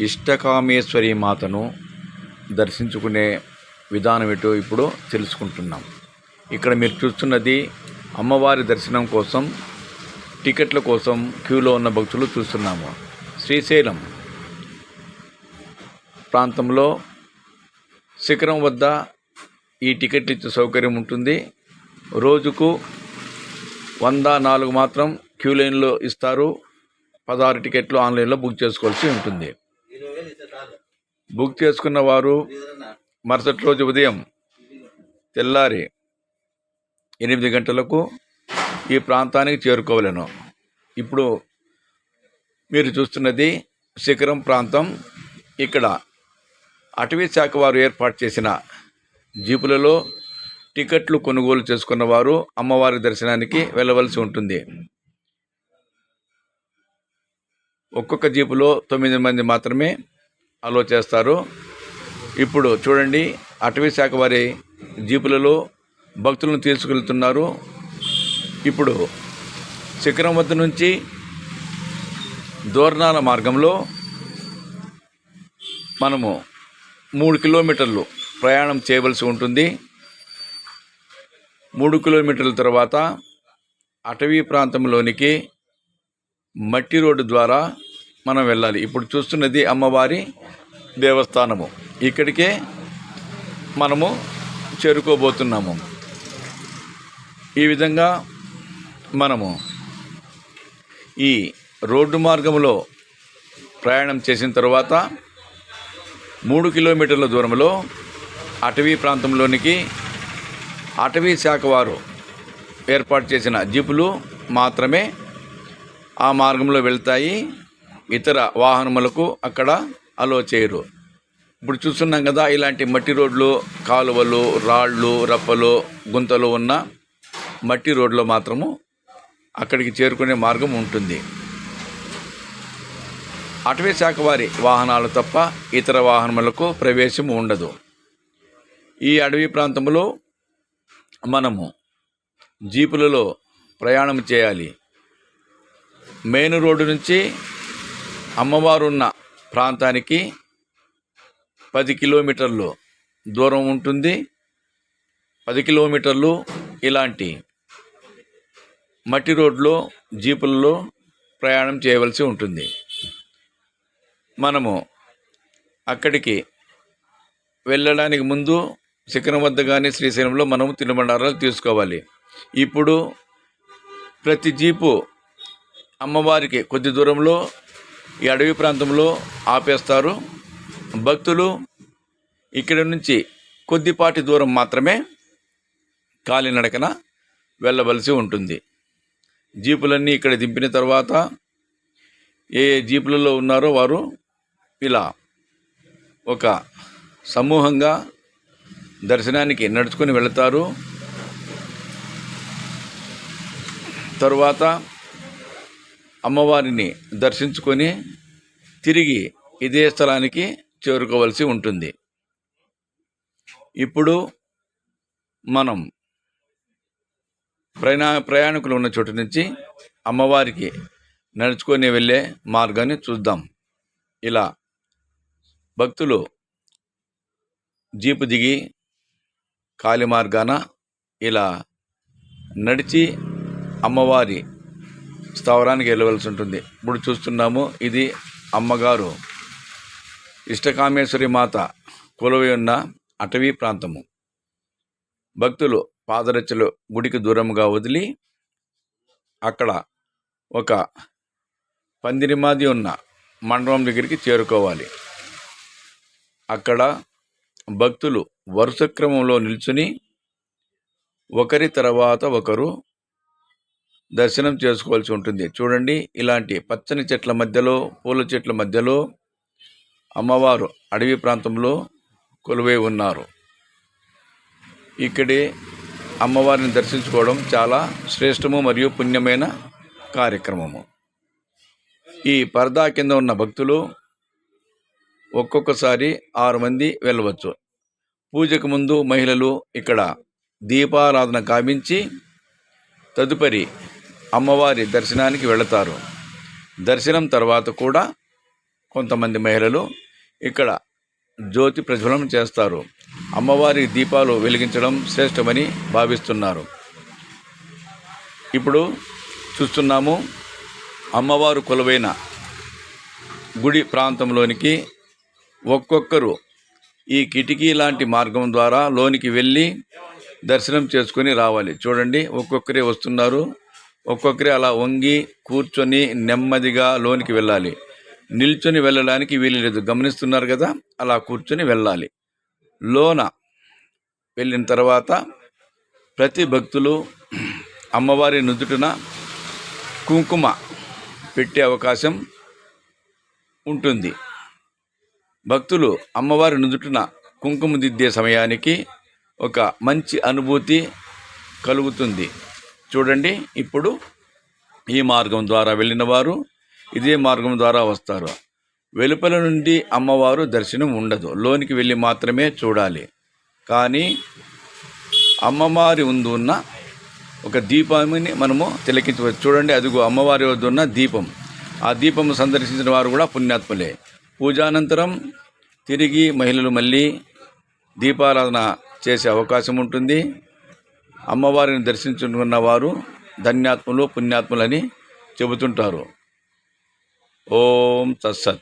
ఇష్టకామేశ్వరి మాతను దర్శించుకునే విధానం ఏటో ఇప్పుడు తెలుసుకుంటున్నాం. ఇక్కడ మీరు చూస్తున్నది అమ్మవారి దర్శనం కోసం టికెట్ల కోసం క్యూలో ఉన్న భక్తులు చూస్తున్నాము. శ్రీశైలం ప్రాంతంలో శిఖరం వద్ద ఈ టికెట్ ఇచ్చే సౌకర్యం ఉంటుంది. రోజుకు వంద నాలుగు మాత్రం క్యూ లైన్లో ఇస్తారు. పదహారు టికెట్లు ఆన్లైన్లో బుక్ చేసుకోవాల్సి ఉంటుంది. బుక్ చేసుకున్న వారు మరుసటి రోజు ఉదయం తెల్లారి ఎనిమిది గంటలకు ఈ ప్రాంతానికి చేరుకోవలేను. ఇప్పుడు మీరు చూస్తున్నది శిఖరం ప్రాంతం. ఇక్కడ అటవీ శాఖ వారు ఏర్పాటు చేసిన జీపులలో టికెట్లు కొనుగోలు చేసుకున్న వారు అమ్మవారి దర్శనానికి వెళ్ళవలసి ఉంటుంది. ఒక్కొక్క జీపులో తొమ్మిది మంది మాత్రమే అలో చేస్తారు ఇప్పుడు చూడండి అటవీ శాఖ వారి జీపులలో భక్తులను తీసుకెళ్తున్నారు. ఇప్పుడు శిఖరం వద్ద నుంచి దూరణాల మార్గంలో మనము మూడు కిలోమీటర్లు ప్రయాణం చేయవలసి ఉంటుంది. మూడు కిలోమీటర్ల తర్వాత అటవీ ప్రాంతంలోనికి మట్టి రోడ్డు ద్వారా మనం వెళ్ళాలి. ఇప్పుడు చూస్తున్నది అమ్మవారి దేవస్థానము. ఇక్కడికే మనము చేరుకోబోతున్నాము. ఈ విధంగా మనము ఈ రోడ్డు మార్గంలో ప్రయాణం చేసిన తర్వాత మూడు కిలోమీటర్ల దూరంలో అటవీ ప్రాంతంలోనికి అటవీ శాఖ వారు ఏర్పాటు చేసిన జీపులు మాత్రమే ఆ మార్గంలో వెళ్తాయి. ఇతర వాహనములకు అక్కడ అలో చేయరు. ఇప్పుడు చూస్తున్నాం కదా ఇలాంటి మట్టి రోడ్లు కాలువలు రాళ్ళు రప్పలు గుంతలు ఉన్న మట్టి రోడ్లో మాత్రము అక్కడికి చేరుకునే మార్గం ఉంటుంది. అటవీ శాఖ వారి వాహనాలు తప్ప ఇతర వాహనములకు ప్రవేశం ఉండదు. ఈ అడవి ప్రాంతంలో మనము జీపులలో ప్రయాణం చేయాలి. మెయిన్ రోడ్డు నుంచి అమ్మవారు ఉన్న ప్రాంతానికి పది కిలోమీటర్లు దూరం ఉంటుంది. పది కిలోమీటర్లు ఇలాంటి మట్టి రోడ్లో జీపుల్లో ప్రయాణం చేయవలసి ఉంటుంది. మనము అక్కడికి వెళ్ళడానికి ముందు శిఖరం వద్ద కానీ శ్రీశైలంలో మనము తినుబండారాలు తీసుకోవాలి. ఇప్పుడు ప్రతి జీపు అమ్మవారికి కొద్ది దూరంలో ఈ అడవి ప్రాంతంలో ఆపేస్తారు. భక్తులు ఇక్కడి నుంచి కొద్దిపాటి దూరం మాత్రమే కాలినడకన వెళ్ళవలసి ఉంటుంది. జీపులన్నీ ఇక్కడ దింపిన తర్వాత ఏ ఏ జీపులలో ఉన్నారో వారు ఇలా ఒక సమూహంగా దర్శనానికి నడుచుకొని వెళతారు. తరువాత అమ్మవారిని దర్శించుకొని తిరిగి ఇదే స్థలానికి చేరుకోవలసి ఉంటుంది. ఇప్పుడు మనం ప్రయాణ ప్రయాణికులు ఉన్న చోటు నుంచి అమ్మవారికి నడుచుకొని వెళ్ళే మార్గాన్ని చూద్దాం. ఇలా భక్తులు జీపు దిగి కాలి మార్గాన ఇలా నడిచి అమ్మవారి స్థావరానికి వెళ్ళవలసి ఉంటుంది. ఇప్పుడు చూస్తున్నాము ఇది అమ్మగారు ఇష్టకామేశ్వరి మాత కొలువై ఉన్న అటవీ ప్రాంతము. భక్తులు పాదరచ్చలు గుడికి దూరంగా వదిలి అక్కడ ఒక పందిరి మాది ఉన్న మండపం దగ్గరికి చేరుకోవాలి. అక్కడ భక్తులు వరుస క్రమంలో నిల్చుని ఒకరి తర్వాత ఒకరు దర్శనం చేసుకోవాల్సి ఉంటుంది. చూడండి ఇలాంటి పచ్చని చెట్ల మధ్యలో పూల చెట్ల మధ్యలో అమ్మవారు అడవి ప్రాంతంలో కొలువై ఉన్నారు. ఇక్కడే అమ్మవారిని దర్శించుకోవడం చాలా శ్రేష్టము మరియు పుణ్యమైన కార్యక్రమము. ఈ పరదా కింద ఉన్న భక్తులు ఒక్కొక్కసారి ఆరు మంది వెళ్ళవచ్చు. పూజకు ముందు మహిళలు ఇక్కడ దీపారాధన కావించి తదుపరి అమ్మవారి దర్శనానికి వెళతారు. దర్శనం తర్వాత కూడా కొంతమంది మహిళలు ఇక్కడ జ్యోతి ప్రజ్వలనం చేస్తారు. అమ్మవారి దీపాలు వెలిగించడం శ్రేష్టమని భావిస్తున్నారు. ఇప్పుడు చూస్తున్నాము అమ్మవారు కొలువైన గుడి ప్రాంతంలోనికి ఒక్కొక్కరు ఈ కిటికీ లాంటి మార్గం ద్వారా లోనికి వెళ్ళి దర్శనం చేసుకొని రావాలి. చూడండి ఒక్కొక్కరే వస్తున్నారు. ఒక్కొక్కరి అలా వంగి కూర్చొని నెమ్మదిగా లోనికి వెళ్ళాలి. నిల్చొని వెళ్ళడానికి వీలు లేదు. గమనిస్తున్నారు కదా? అలా కూర్చొని వెళ్ళాలి. లోన వెళ్ళిన తర్వాత ప్రతి భక్తులు అమ్మవారి నుదుటిన కుంకుమ పెట్టే అవకాశం ఉంటుంది. భక్తులు అమ్మవారి నుదుటిన కుంకుమ దిద్దే సమయానికి ఒక మంచి అనుభూతి కలుగుతుంది. చూడండి ఇప్పుడు ఈ మార్గం ద్వారా వెళ్ళిన వారు ఇదే మార్గం ద్వారా వస్తారు. వెలుపల నుండి అమ్మవారు దర్శనం ఉండదు. లోనికి వెళ్ళి మాత్రమే చూడాలి. కానీ అమ్మవారి ముందు ఉన్న ఒక దీపాన్ని మనము తిలకించవచ్చు. చూడండి అదిగో అమ్మవారి వద్ద ఉన్న దీపం. ఆ దీపం సందర్శించిన వారు కూడా పుణ్యాత్ములే. పూజానంతరం తిరిగి మహిళలు మళ్ళీ దీపారాధన చేసే అవకాశం ఉంటుంది. అమ్మవారిని దర్శించుకున్న వారు ధన్యాత్ములు పుణ్యాత్ములని చెబుతుంటారు. ఓం తత్సత్.